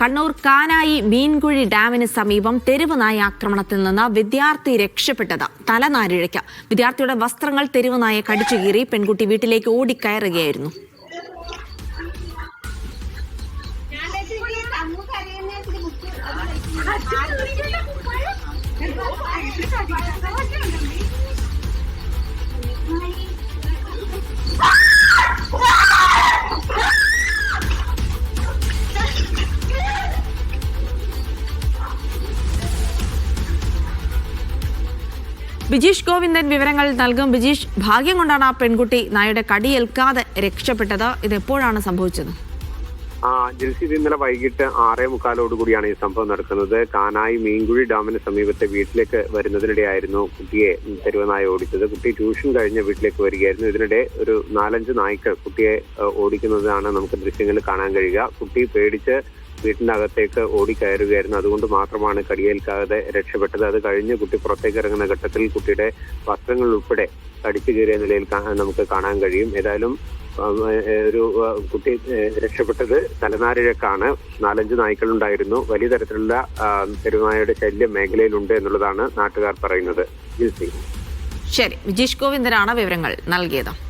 കണ്ണൂർ കാനായി മീൻകുഴി ഡാമിന് സമീപം തെരുവുനായ ആക്രമണത്തിൽ നിന്ന് വിദ്യാർത്ഥി രക്ഷപ്പെട്ടത് തലനാരിഴയ്ക്ക്. വിദ്യാർത്ഥിയുടെ വസ്ത്രങ്ങൾ തെരുവുനായ കടിച്ചു കീറി പെൺകുട്ടി വീട്ടിലേക്ക് ഓടിക്കയറുകയായിരുന്നു. ബിജീഷ് ഗോവിന്ദൻ വിവരങ്ങൾ നൽകും. ബിജീഷ് ഭാഗ്യം കൊണ്ടാണ് ആ പെൺകുട്ടി നായയുടെ കടിയേൽക്കാതെ രക്ഷപ്പെട്ടത്. ഇത് എപ്പോഴാണ് സംഭവിച്ചത്? ആ ജിൽസി ഇത് ഇന്നലെ വൈകിട്ട് ആറേ മുക്കാലോട് കൂടിയാണ് ഈ സംഭവം നടക്കുന്നത്. കാനായി മീൻകുഴി ഡാമിന് സമീപത്തെ വീട്ടിലേക്ക് വരുന്നതിനിടെയായിരുന്നു കുട്ടിയെ തെരുവനായ ഓടിച്ചത്. കുട്ടി ട്യൂഷൻ കഴിഞ്ഞ് വീട്ടിലേക്ക് വരികയായിരുന്നു. ഇതിനിടെ ഒരു നാലഞ്ച് നായ്ക്കൾ കുട്ടിയെ ഓടിക്കുന്നതാണ് നമുക്ക് ദൃശ്യങ്ങളിൽ കാണാൻ കഴിയുക. കുട്ടി പേടിച്ച് വീട്ടിന്റെ അകത്തേക്ക് ഓടിക്കയറുകയായിരുന്നു. അതുകൊണ്ട് മാത്രമാണ് കടിയേൽക്കാതെ രക്ഷപ്പെട്ടത്. അത് കഴിഞ്ഞ് കുട്ടി പുറത്തേക്ക് ഇറങ്ങുന്ന ഘട്ടത്തിൽ കുട്ടിയുടെ വസ്ത്രങ്ങൾ ഉൾപ്പെടെ കടിച്ചു കയറിയ നിലയിൽ നമുക്ക് കാണാൻ കഴിയും. ഏതായാലും ഒരു കുട്ടി രക്ഷപ്പെട്ടത് തലനാരിഴക്കാണ്. നാലഞ്ച് നായ്ക്കളുണ്ടായിരുന്നു. വലിയ തരത്തിലുള്ള പെരുമായയുടെ ശല്യം മേഖലയിലുണ്ട് എന്നുള്ളതാണ് നാട്ടുകാർ പറയുന്നത്. ശരി. വിജീഷ് ഗോവിന്ദനാണ് വിവരങ്ങൾ നൽകിയത്.